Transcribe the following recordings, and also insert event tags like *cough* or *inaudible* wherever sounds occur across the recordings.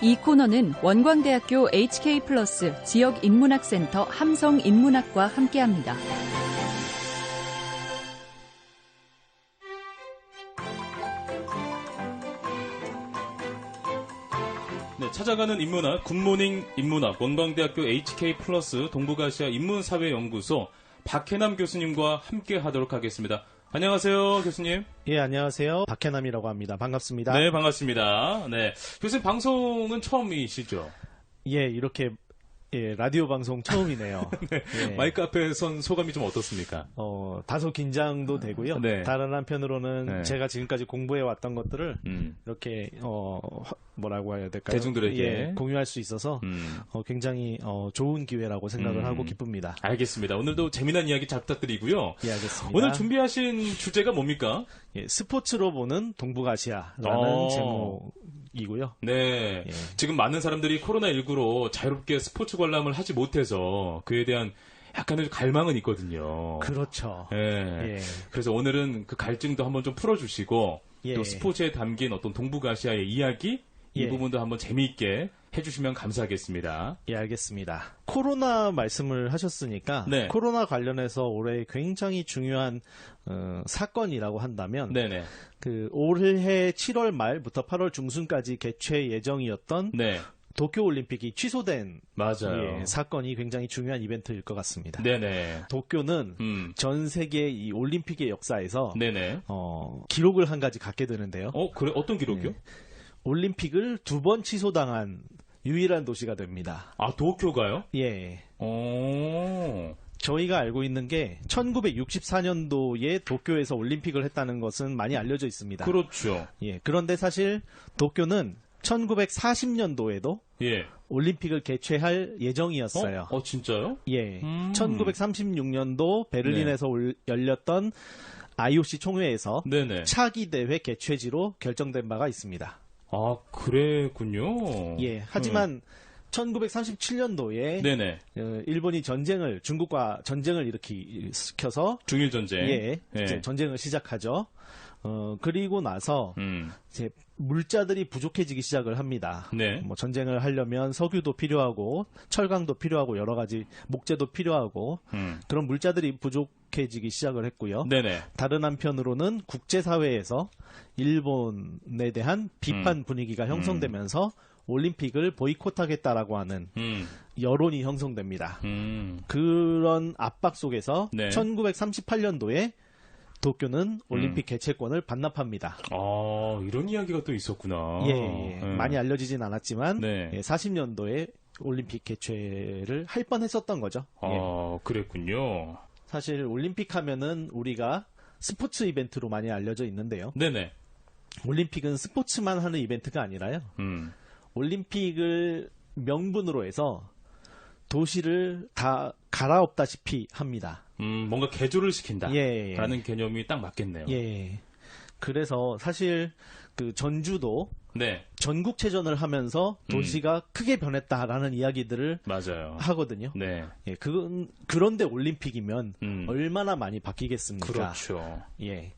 이 코너는 원광대학교 HK 플러스 지역 인문학센터 함성 인문학과 함께합니다. 네, 찾아가는 인문학 굿모닝 인문학 원광대학교 HK 플러스 동북아시아 인문사회연구소 박해남 교수님과 함께 하도록 하겠습니다. 안녕하세요, 교수님. 예, 안녕하세요. 박해남이라고 합니다. 반갑습니다. 네, 반갑습니다. 네. 교수님 방송은 처음이시죠? 예, 이렇게 예, 라디오 방송 처음이네요. *laughs* 예. 마이크 앞에 선 소감이 좀 어떻습니까? 어, 다소 긴장도 되고요. 네. 다른 한편으로는 네. 제가 지금까지 공부해 왔던 것들을 음. 이렇게 어, 화- 뭐라고 해야 될까요? 대중들에게. 예, 공유할 수 있어서 음. 어, 굉장히 어, 좋은 기회라고 생각을 음. 하고 기쁩니다. 알겠습니다. 오늘도 재미난 이야기 잘 부탁드리고요. 예, 알겠습니다. 오늘 준비하신 주제가 뭡니까? 예, 스포츠로 보는 동북아시아라는 어. 제목 이고요. 네. 예. 지금 많은 사람들이 코로나19로 자유롭게 스포츠 관람을 하지 못해서 그에 대한 약간의 갈망은 있거든요. 그렇죠. 예. 예. 그래서 오늘은 그 갈증도 한번 좀 풀어주시고 예. 또 스포츠에 담긴 어떤 동북아시아의 이야기 이 예. 부분도 한번 재미있게 해주시면 감사하겠습니다. 예, 알겠습니다. 코로나 말씀을 하셨으니까 네. 코로나 관련해서 올해 굉장히 중요한 어, 사건이라고 한다면 네네. 그 올해 7월 말부터 8월 중순까지 개최 예정이었던 네. 도쿄 올림픽이 취소된 맞아요. 예, 사건이 굉장히 중요한 이벤트일 것 같습니다. 네네. 도쿄는 음. 전 세계 이 올림픽의 역사에서 네네. 어, 기록을 한 가지 갖게 되는데요. 어, 그래? 어떤 기록이요? 올림픽을 두 번 취소당한 유일한 도시가 됩니다. 아, 도쿄가요? 예. 오. 저희가 알고 있는 게 1964년도에 도쿄에서 올림픽을 했다는 것은 많이 알려져 있습니다. 그렇죠. 예. 그런데 사실 도쿄는 1940년도에도 예. 올림픽을 개최할 예정이었어요. 어, 어, 진짜요? 예. 음. 1936년도 베를린에서 올- 열렸던 IOC 총회에서 네네. 차기 대회 개최지로 결정된 바가 있습니다. 아, 그랬군요. 예. 하지만 1937년도에 음. 네네. 어, 일본이 전쟁을 중국과 전쟁을 일으키켜서 중일 전쟁. 예, 예. 전쟁을 시작하죠. 어, 그리고 나서 음. 이제 물자들이 부족해지기 시작을 합니다. 네. 뭐 전쟁을 하려면 석유도 필요하고 철강도 필요하고 여러 가지 목재도 필요하고 음. 그런 물자들이 부족해지기 시작을 했고요. 네네. 다른 한편으로는 국제 사회에서 일본에 대한 비판 분위기가 형성되면서 올림픽을 보이콧하겠다라고 하는 음. 여론이 형성됩니다. 음. 그런 압박 속에서 네. 1938년도에 도쿄는 올림픽 개최권을 반납합니다. 아, 이런 이야기가 또 있었구나. 예, 예. 예. 많이 알려지진 않았지만 네. 예, 40년도에 올림픽 개최를 할 뻔했었던 거죠. 예. 아, 그랬군요. 사실 올림픽 하면은 우리가 스포츠 이벤트로 많이 알려져 있는데요. 네네. 올림픽은 스포츠만 하는 이벤트가 아니라요. 음. 올림픽을 명분으로 해서 도시를 다 갈아엎다시피 합니다. 음, 뭔가 개조를 시킨다. 예, 예. 라는 개념이 딱 맞겠네요. 예. 그래서 사실 그 전주도 네, 전국체전을 하면서 음. 도시가 크게 변했다라는 이야기들을 맞아요. 하거든요. 네. 예, 그건 그런데 올림픽이면 음. 얼마나 많이 바뀌겠습니까? 그렇죠. 예.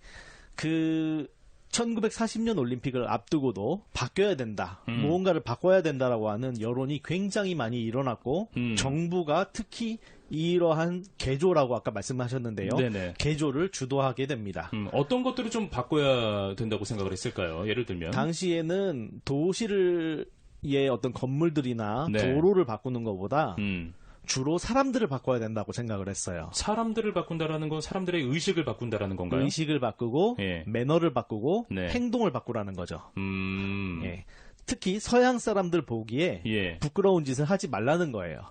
그 1940년 올림픽을 앞두고도 바뀌어야 된다. 음. 무언가를 바꿔야 된다라고 하는 여론이 굉장히 많이 일어났고 음. 정부가 특히 이러한 개조라고 아까 말씀하셨는데요. 네네. 개조를 주도하게 됩니다. 음, 어떤 것들을 좀 바꿔야 된다고 생각을 했을까요? 예를 들면. 당시에는 도시를 의 어떤 건물들이나 네. 도로를 바꾸는 것보다 음, 주로 사람들을 바꿔야 된다고 생각을 했어요. 사람들을 바꾼다라는 건 사람들의 의식을 바꾼다라는 건가요? 의식을 바꾸고 예. 매너를 바꾸고 네. 행동을 바꾸라는 거죠. 음, 예. 특히 서양 사람들 보기에 예. 부끄러운 짓을 하지 말라는 거예요.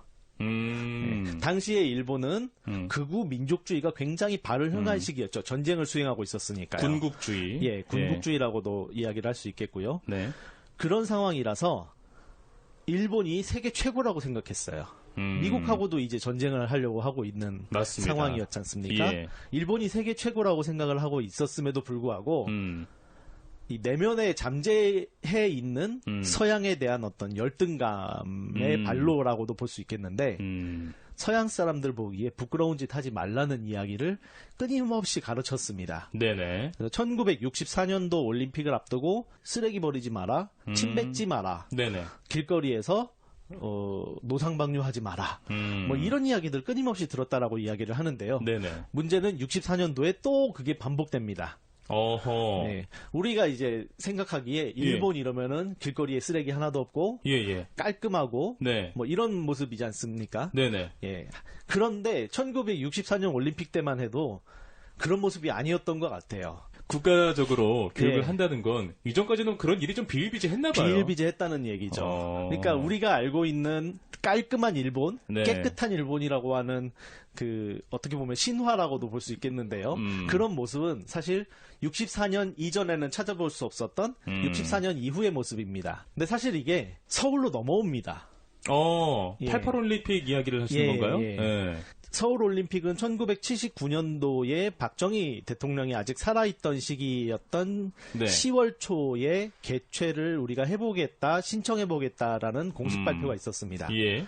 음, 예. 당시에 일본은 음. 극우 민족주의가 굉장히 발을 흉한 시기였죠. 전쟁을 수행하고 있었으니까요. 군국주의. 예, 군국주의라고도 이야기를 할 수 있겠고요. 예. 네. 그런 상황이라서 일본이 세계 최고라고 생각했어요. 음, 미국하고도 이제 전쟁을 하려고 하고 있는 맞습니다. 상황이었지 않습니까? 예. 일본이 세계 최고라고 생각을 하고 있었음에도 불구하고 음, 이 내면에 잠재해 있는 음. 서양에 대한 어떤 열등감의 음. 발로라고도 볼 수 있겠는데 음, 서양 사람들 보기에 부끄러운 짓 하지 말라는 이야기를 끊임없이 가르쳤습니다. 네네. 그래서 1964년도 올림픽을 앞두고 쓰레기 버리지 마라, 음. 침 뱉지 마라, 네네. 길거리에서 어, 노상방뇨하지 마라. 음. 뭐 이런 이야기들 끊임없이 들었다라고 이야기를 하는데요. 네네. 문제는 64년도에 또 그게 반복됩니다. 어허. 네. 우리가 이제 생각하기에 일본 이러면은 길거리에 쓰레기 하나도 없고 예, 예. 깔끔하고 네. 뭐 이런 모습이지 않습니까? 네네. 예. 그런데 1964년 올림픽 때만 해도 그런 모습이 아니었던 것 같아요. 국가적으로 교육을 예. 한다는 건 이전까지는 그런 일이 좀 비일비재했나 봐요. 비일비재했다는 얘기죠. 어. 그러니까 우리가 알고 있는 깔끔한 일본, 네. 깨끗한 일본이라고 하는 그 어떻게 보면 신화라고도 볼 수 있겠는데요. 음. 그런 모습은 사실 64년 이전에는 찾아볼 수 없었던 음. 64년 이후의 모습입니다. 근데 사실 이게 서울로 넘어옵니다. 어, 예. 88 올림픽 이야기를 하시는 예, 건가요? 예. 서울 올림픽은 1979년도에 박정희 대통령이 아직 살아있던 시기였던 네. 10월 초에 개최를 우리가 해보겠다, 신청해보겠다라는 공식 음. 발표가 있었습니다. 예.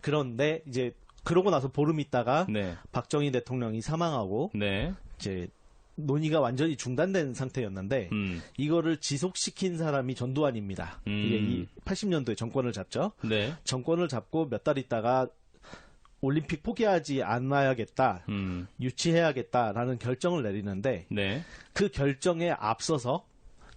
그런데 이제 그러고 나서 보름 있다가 네. 박정희 대통령이 사망하고 네. 이제 논의가 완전히 중단된 상태였는데 음. 이거를 지속시킨 사람이 전두환입니다. 음. 이게 이 80년도에 정권을 잡죠. 네. 정권을 잡고 몇 달 있다가 올림픽 포기하지 않아야겠다, 음. 유치해야겠다라는 결정을 내리는데 네. 그 결정에 앞서서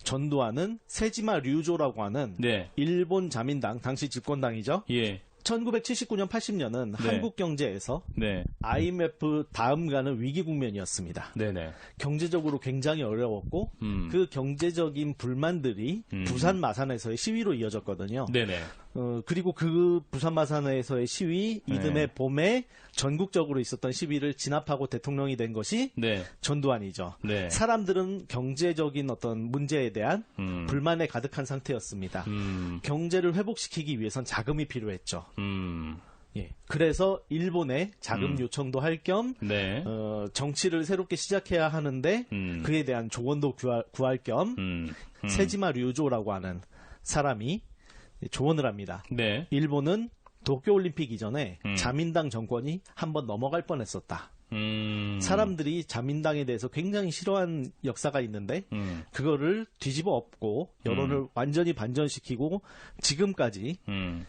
전두환은 세지마 류조라고 하는 네. 일본 자민당 당시 집권당이죠. 예. 1979년 80년은 네. 한국 경제에서 네. IMF 다음 가는 위기 국면이었습니다. 네네. 경제적으로 굉장히 어려웠고 음. 그 경제적인 불만들이 음. 부산 마산에서의 시위로 이어졌거든요. 네네. 어, 그리고 그 부산 마산에서의 시위 이듬해 네. 봄에 전국적으로 있었던 시위를 진압하고 대통령이 된 것이 네. 전두환이죠. 네. 사람들은 경제적인 어떤 문제에 대한 음. 불만에 가득한 상태였습니다. 음. 경제를 회복시키기 위해선 자금이 필요했죠. 음. 예. 그래서 일본에 자금 음. 요청도 할겸 네. 어, 정치를 새롭게 시작해야 하는데 음. 그에 대한 조언도 구할, 구할 겸 음. 음. 세지마 류조라고 하는 사람이 조언을 합니다. 네. 일본은 도쿄올림픽 이전에 음. 자민당 정권이 한번 넘어갈 뻔했었다. 음. 사람들이 자민당에 대해서 굉장히 싫어한 역사가 있는데 음. 그거를 뒤집어 엎고 여론을 완전히 반전시키고 지금까지 음.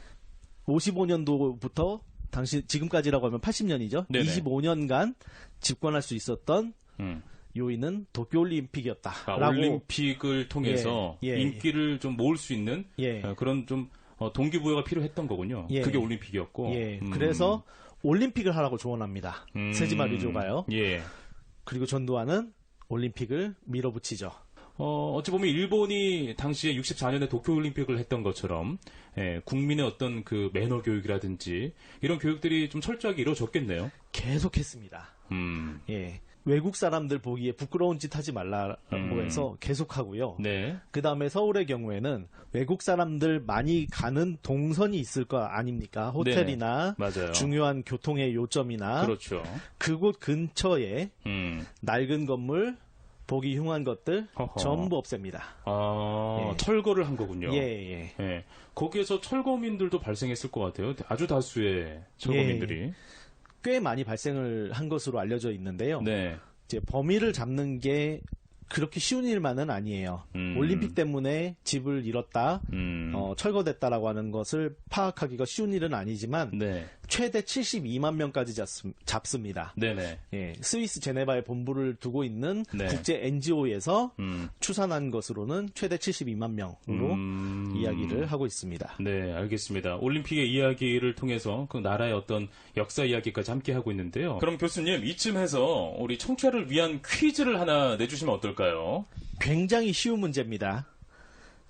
55년도부터 당시 지금까지라고 하면 80년이죠. 네네. 25년간 집권할 수 있었던 음. 요인은 도쿄올림픽이었다. 아, 올림픽을 통해서 예, 예, 인기를 좀 모을 수 있는 예. 어, 그런 좀 어, 동기부여가 필요했던 거군요. 예. 그게 올림픽이었고. 예. 음. 그래서 올림픽을 하라고 조언합니다. 음. 세지마 류조가요. 예. 그리고 전두환은 올림픽을 밀어붙이죠. 어, 어찌 보면 일본이 당시에 64년에 도쿄올림픽을 했던 것처럼, 예, 국민의 어떤 그 매너 교육이라든지, 이런 교육들이 좀 철저하게 이루어졌겠네요. 계속했습니다. 음, 예. 외국 사람들 보기에 부끄러운 짓 하지 말라고 음. 해서 계속 하고요. 네. 그 다음에 서울의 경우에는 외국 사람들 많이 가는 동선이 있을 거 아닙니까? 호텔이나 맞아요. 중요한 교통의 요점이나 그렇죠. 그곳 근처에 음, 낡은 건물, 보기 흉한 것들 허허. 전부 없앱니다. 아, 예. 철거를 한 거군요. 예, 예. 예. 거기에서 철거민들도 발생했을 것 같아요. 아주 다수의 철거민들이. 꽤 많이 발생을 한 것으로 알려져 있는데요. 네. 이제 범위를 잡는 게 그렇게 쉬운 일만은 아니에요. 음. 올림픽 때문에 집을 잃었다, 음. 어, 철거됐다라고 하는 것을 파악하기가 쉬운 일은 아니지만 네. 최대 72만 명까지 잡습, 니다 네네. 예, 스위스 제네바에 본부를 두고 있는 네. 국제 NGO에서 음. 추산한 것으로는 최대 72만 명으로 음. 이야기를 하고 있습니다. 네, 알겠습니다. 올림픽의 이야기를 통해서 그 나라의 어떤 역사 이야기까지 함께 하고 있는데요. 그럼 교수님, 이쯤에서 우리 청취자를 위한 퀴즈를 하나 내주시면 어떨까요? 굉장히 쉬운 문제입니다.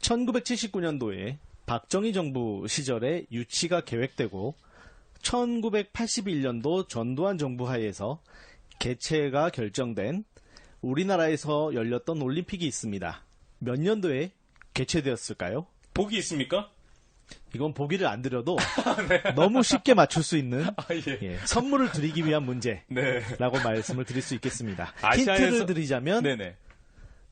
1979년도에 박정희 정부 시절에 유치가 계획되고 1981년도 전두환 정부 하에서 개최가 결정된 우리나라에서 열렸던 올림픽이 있습니다. 몇 년도에 개최되었을까요? 복이 있습니까? 이건 보기를 안 드려도 *laughs* 너무 쉽게 맞출 수 있는 아, 예. 예, 선물을 드리기 위한 문제라고 네. 말씀을 드릴 수 있겠습니다. 아시아에서- 힌트를 드리자면 네네.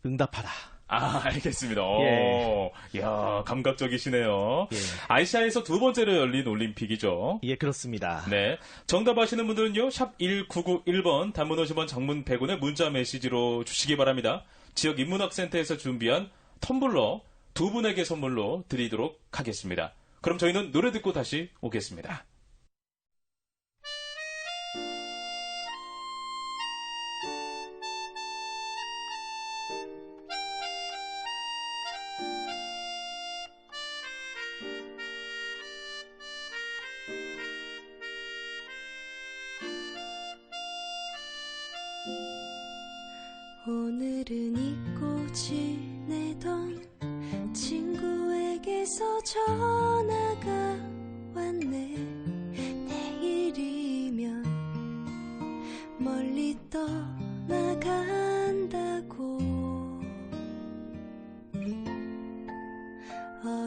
응답하라. 아, *laughs* 알겠습니다. 예. 오, 이야, 감각적이시네요. 예. 아시아에서 두 번째로 열린 올림픽이죠. 예, 그렇습니다. 네. 정답 아시는 분들은요, 샵 1991번, 단문 50원, 장문 100원의 문자 메시지로 주시기 바랍니다. 지역 인문학센터에서 준비한 텀블러 두 분에게 선물로 드리도록 하겠습니다. 그럼 저희는 노래 듣고 다시 오겠습니다.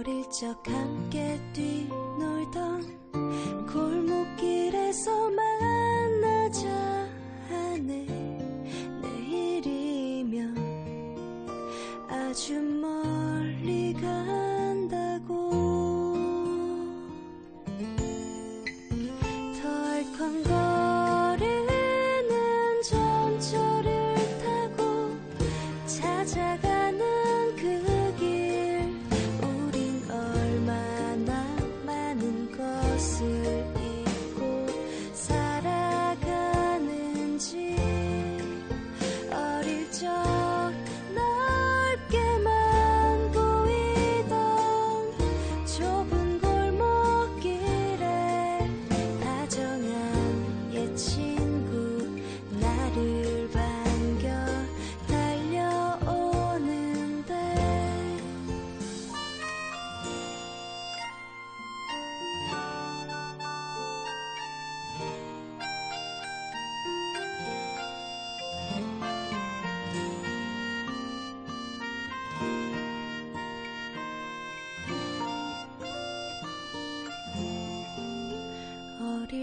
어릴 적 함께 뛰놀던 골목길에서 만나자 하네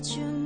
就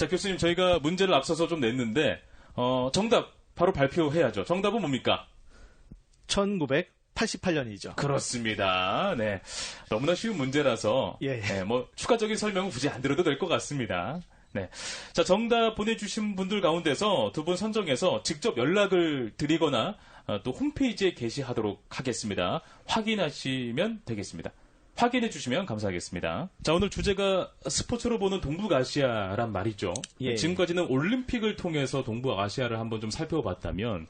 자, 교수님, 저희가 문제를 앞서서 좀 냈는데, 어, 정답 바로 발표해야죠. 정답은 뭡니까? 1988년이죠. 그렇습니다. 네. 너무나 쉬운 문제라서, 예. 네, 뭐, 추가적인 설명은 굳이 안 들어도 될 것 같습니다. 네. 자, 정답 보내주신 분들 가운데서 두 분 선정해서 직접 연락을 드리거나 어, 또 홈페이지에 게시하도록 하겠습니다. 확인하시면 되겠습니다. 확인해 주시면 감사하겠습니다. 자, 오늘 주제가 스포츠로 보는 동북아시아란 말이죠. 예. 지금까지는 올림픽을 통해서 동북아시아를 한번 좀 살펴봤다면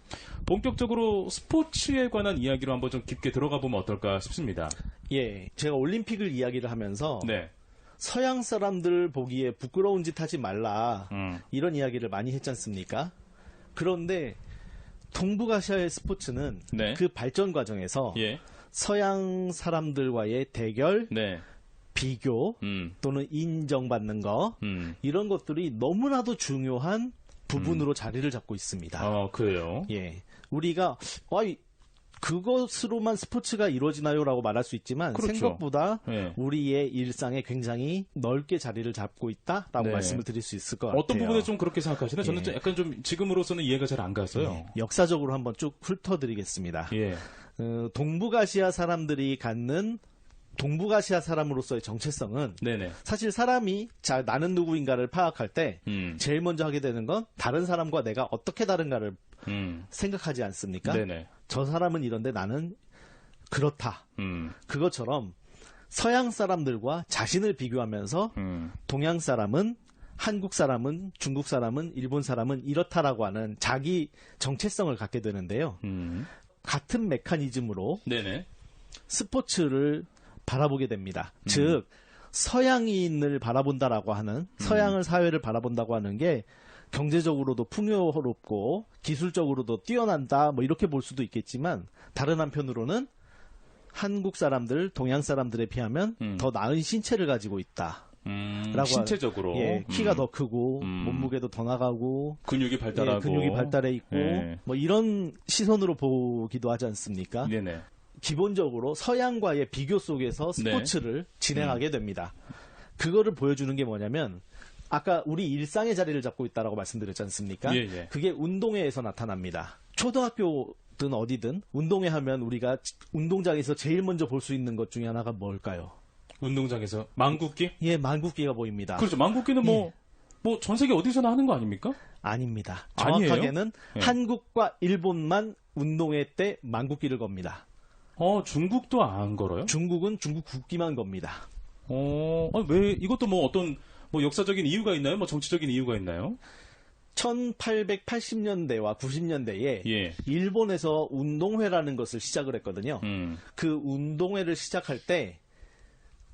본격적으로 스포츠에 관한 이야기로 한번 좀 깊게 들어가 보면 어떨까 싶습니다. 예, 제가 올림픽을 이야기를 하면서 네. 서양 사람들 보기에 부끄러운 짓 하지 말라 음. 이런 이야기를 많이 했지 않습니까? 그런데 동북아시아의 스포츠는 네. 그 발전 과정에서 예. 서양 사람들과의 대결, 네. 비교 음. 또는 인정받는 거 음. 이런 것들이 너무나도 중요한 부분으로 자리를 잡고 있습니다. 아, 그래요. 예, 우리가 아이 그것으로만 스포츠가 이루어지나요라고 말할 수 있지만 그렇죠. 생각보다 예. 우리의 일상에 굉장히 넓게 자리를 잡고 있다라고 네. 말씀을 드릴 수 있을 것 같아요. 어떤 부분에 좀 그렇게 생각하시나요? 저는 예. 좀 약간 좀 지금으로서는 이해가 잘안 갔어요. 예, 역사적으로 한번 쭉 훑어드리겠습니다. 예. 어, 동북아시아 사람들이 갖는 동북아시아 사람으로서의 정체성은 네네. 사실 사람이 자 나는 누구인가를 파악할 때 음. 제일 먼저 하게 되는 건 다른 사람과 내가 어떻게 다른가를 음. 생각하지 않습니까? 네네. 저 사람은 이런데 나는 그렇다. 음. 그것처럼 서양 사람들과 자신을 비교하면서 음. 동양 사람은 한국 사람은 중국 사람은 일본 사람은 이렇다라고 하는 자기 정체성을 갖게 되는데요. 음. 같은 메커니즘으로 네네. 스포츠를 바라보게 됩니다. 음. 즉 서양인을 바라본다라고 하는 서양을 사회를 바라본다고 하는 게 경제적으로도 풍요롭고 기술적으로도 뛰어난다 뭐 이렇게 볼 수도 있겠지만 다른 한편으로는 한국 사람들, 동양 사람들에 비하면 음. 더 나은 신체를 가지고 있다. 음. 라고 신체적으로. 예, 키가 음. 더 크고 음. 몸무게도 더 나가고 근육이 발달하고. 예, 근육이 발달해 있고 예. 뭐 이런 시선으로 보기도 하지 않습니까? 네네. 기본적으로 서양과의 비교 속에서 네. 스포츠를 진행하게 됩니다. 그거를 보여주는 게 뭐냐면 아까 우리 일상의 자리를 잡고 있다라고 말씀드렸지 않습니까? 예, 예. 그게 운동회에서 나타납니다. 초등학교든 어디든 운동회 하면 우리가 운동장에서 제일 먼저 볼 수 있는 것 중에 하나가 뭘까요? 운동장에서 망국기? 예, 만국기가 보입니다. 그렇죠. 망국기는 뭐, 예. 뭐전 세계 어디서나 하는 거 아닙니까? 아닙니다. 아니에요? 정확하게는 예. 한국과 일본만 운동회 때 만국기를 겁니다. 어, 중국도 안 걸어요? 중국은 중국 국기만 겁니다. 어, 아니, 왜, 이것도 뭐 어떤, 뭐 역사적인 이유가 있나요? 뭐 정치적인 이유가 있나요? 1880년대와 90년대에 예. 일본에서 운동회라는 것을 시작을 했거든요. 음. 그 운동회를 시작할 때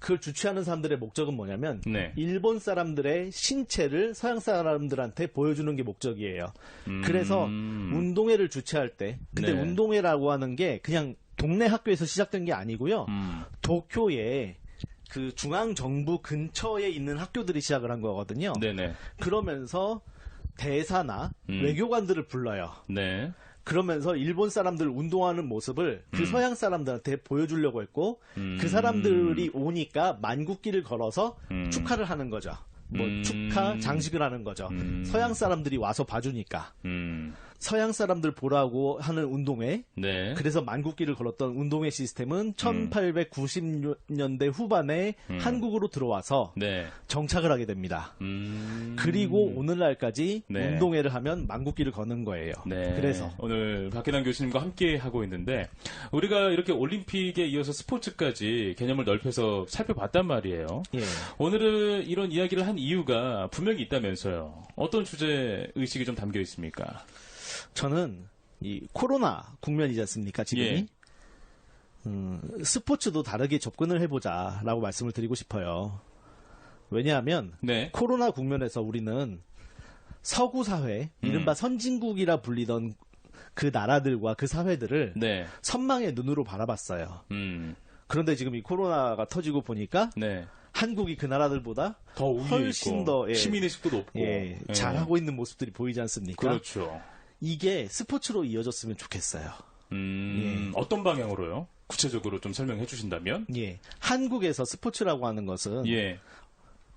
그걸 주최하는 사람들의 목적은 뭐냐면 네. 일본 사람들의 신체를 서양 사람들한테 보여주는 게 목적이에요. 그래서 음. 운동회를 주최할 때 근데 네. 운동회라고 하는 게 그냥 동네 학교에서 시작된 게 아니고요. 음. 도쿄에 그 중앙 정부 근처에 있는 학교들이 시작을 한 거거든요. 네네. 그러면서 대사나 음. 외교관들을 불러요. 네. 그러면서 일본 사람들 운동하는 모습을 그 음. 서양 사람들한테 보여주려고 했고 음. 그 사람들이 오니까 만국기를 걸어서 음. 축하를 하는 거죠. 뭐 음. 축하 장식을 하는 거죠. 음. 서양 사람들이 와서 봐주니까 음. 서양 사람들 보라고 하는 운동회 네. 그래서 만국기를 걸었던 운동회 시스템은 1890년대 후반에 음. 한국으로 들어와서 네. 정착을 하게 됩니다. 음. 그리고 오늘날까지 네. 운동회를 하면 만국기를 거는 거예요. 네. 그래서 오늘 박해남 교수님과 함께 하고 있는데 우리가 이렇게 올림픽에 이어서 스포츠까지 개념을 넓혀서 살펴봤단 말이에요. 예. 오늘은 이런 이야기를 한 이유가 분명히 있다면서요. 어떤 주제 의식이 좀 담겨 있습니까? 저는 이 코로나 국면이지 않습니까 지금이 예. 음, 스포츠도 다르게 접근을 해보자라고 말씀을 드리고 싶어요. 왜냐하면 네. 코로나 국면에서 우리는 서구 사회, 음. 이른바 선진국이라 불리던 그 나라들과 그 사회들을 네. 선망의 눈으로 바라봤어요. 음. 그런데 지금 이 코로나가 터지고 보니까 네. 한국이 그 나라들보다 더 훨씬 있고, 더, 예. 시민의식도 높고 예, 예. 잘하고 있는 모습들이 보이지 않습니까? 그렇죠. 이게 스포츠로 이어졌으면 좋겠어요. 음, 어떤 방향으로요? 구체적으로 좀 설명해 주신다면? 예. 한국에서 스포츠라고 하는 것은 예.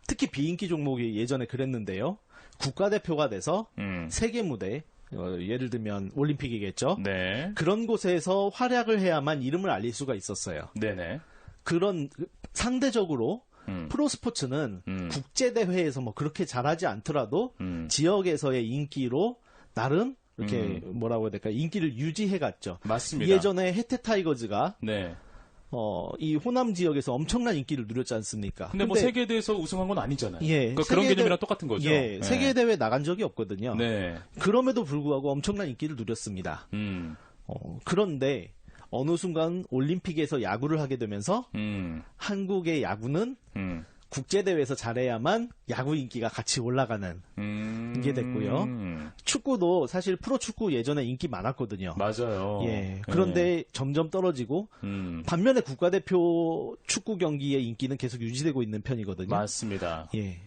특히 비인기 종목이 예전에 그랬는데요. 국가대표가 돼서 음. 세계 무대, 어, 예를 들면 올림픽이겠죠. 네. 그런 곳에서 활약을 해야만 이름을 알릴 수가 있었어요. 네네. 그런 상대적으로 음. 프로 스포츠는 음. 국제 대회에서 뭐 그렇게 잘하지 않더라도 음. 지역에서의 인기로 나름 이렇게 뭐라고 해야 될까 인기를 유지해갔죠. 맞습니다. 예전에 해태 타이거즈가 네. 어, 이 호남 지역에서 엄청난 인기를 누렸지 않습니까? 근데 뭐 세계 대회에서 우승한 건 아니잖아요. 예, 그러니까 그런 개념이랑 똑같은 거죠. 예, 네. 세계 대회 나간 적이 없거든요. 네. 그럼에도 불구하고 엄청난 인기를 누렸습니다. 음. 어, 그런데 어느 순간 올림픽에서 야구를 하게 되면서 음. 한국의 야구는 음. 국제대회에서 잘해야만 야구 인기가 같이 올라가는 음. 이게 됐고요. 음. 축구도 사실 프로축구 예전에 인기 많았거든요. 맞아요. 예. 그런데 점점 떨어지고 음. 반면에 국가대표 축구 경기의 인기는 계속 유지되고 있는 편이거든요. 맞습니다. 예.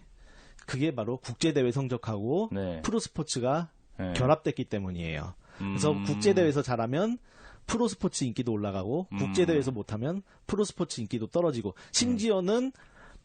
그게 바로 국제대회 성적하고 네. 프로스포츠가 네. 결합됐기 때문이에요. 그래서 음. 국제대회에서 잘하면 프로스포츠 인기도 올라가고 음. 국제대회에서 못하면 프로스포츠 인기도 떨어지고 심지어는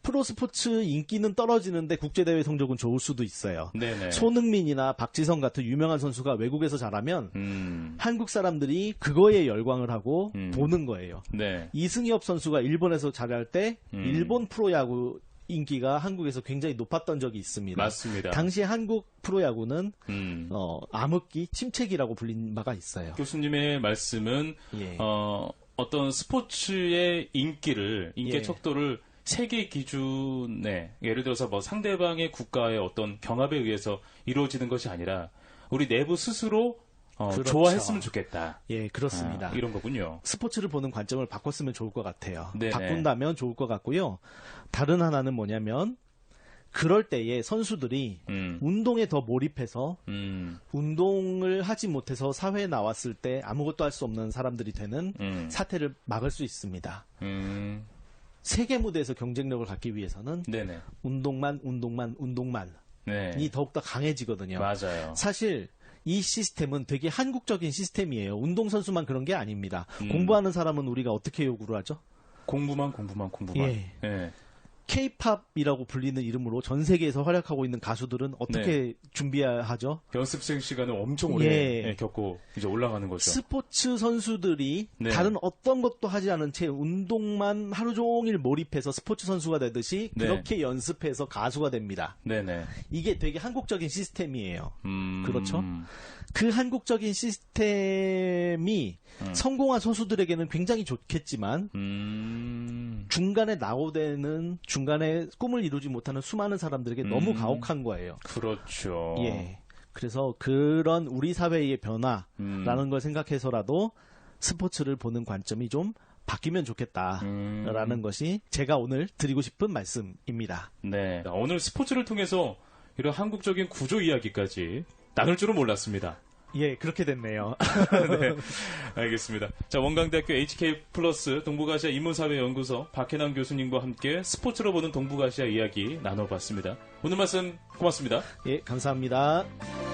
프로 스포츠 인기는 떨어지는데 국제 대회 성적은 좋을 수도 있어요. 네네. 손흥민이나 박지성 같은 유명한 선수가 외국에서 잘하면 음. 한국 사람들이 그거에 열광을 하고 음. 보는 거예요. 네. 이승엽 선수가 일본에서 잘할 때 음. 일본 프로야구 인기가 한국에서 굉장히 높았던 적이 있습니다. 맞습니다. 당시 한국 프로야구는 음. 어, 암흑기, 침체기라고 불린 바가 있어요. 교수님의 말씀은 예. 어, 어떤 스포츠의 인기를 인기 의 예. 척도를 세계 기준에 예를 들어서 뭐 상대방의 국가의 어떤 경합에 의해서 이루어지는 것이 아니라 우리 내부 스스로 어, 그렇죠. 좋아했으면 좋겠다. 예, 그렇습니다. 아, 이런 거군요. 스포츠를 보는 관점을 바꿨으면 좋을 것 같아요. 네네. 바꾼다면 좋을 것 같고요. 다른 하나는 뭐냐면 그럴 때에 선수들이 음. 운동에 더 몰입해서 음. 운동을 하지 못해서 사회에 나왔을 때 아무것도 할 수 없는 사람들이 되는 음. 사태를 막을 수 있습니다. 음. 세계 무대에서 경쟁력을 갖기 위해서는 네네. 운동만, 운동만, 운동만이 네. 더욱더 강해지거든요. 맞아요. 사실 이 시스템은 되게 한국적인 시스템이에요. 운동 선수만 그런 게 아닙니다. 음. 공부하는 사람은 우리가 어떻게 요구를 하죠? 공부만 공부만 공부만. 예. 예. K-팝이라고 불리는 이름으로 전 세계에서 활약하고 있는 가수들은 어떻게 준비하죠? 연습생 시간을 엄청 오래 예. 예, 겪고 이제 올라가는 거죠. 스포츠 선수들이 네. 다른 어떤 것도 하지 않은 채 운동만 하루 종일 몰입해서 스포츠 선수가 되듯이 네. 그렇게 연습해서 가수가 됩니다. 네네. 이게 되게 한국적인 시스템이에요. 음. 그렇죠? 그 한국적인 시스템이 음. 성공한 선수들에게는 굉장히 좋겠지만 음. 중간에 나오되는 중간에 꿈을 이루지 못하는 수많은 사람들에게 너무 음. 가혹한 거예요. 그렇죠. 예. 그래서 그런 우리 사회의 변화라는 음. 걸 생각해서라도 스포츠를 보는 관점이 좀 바뀌면 좋겠다라는 음. 것이 제가 오늘 드리고 싶은 말씀입니다. 네. 오늘 스포츠를 통해서 이런 한국적인 구조 이야기까지 나눌 줄은 몰랐습니다. 예, 그렇게 됐네요. *laughs* *laughs* 네. 알겠습니다. 자, 원광대학교 HK 플러스 동북아시아 인문사회연구소 박해남 교수님과 함께 스포츠로 보는 동북아시아 이야기 나눠봤습니다. 오늘 말씀 고맙습니다. 예, 감사합니다.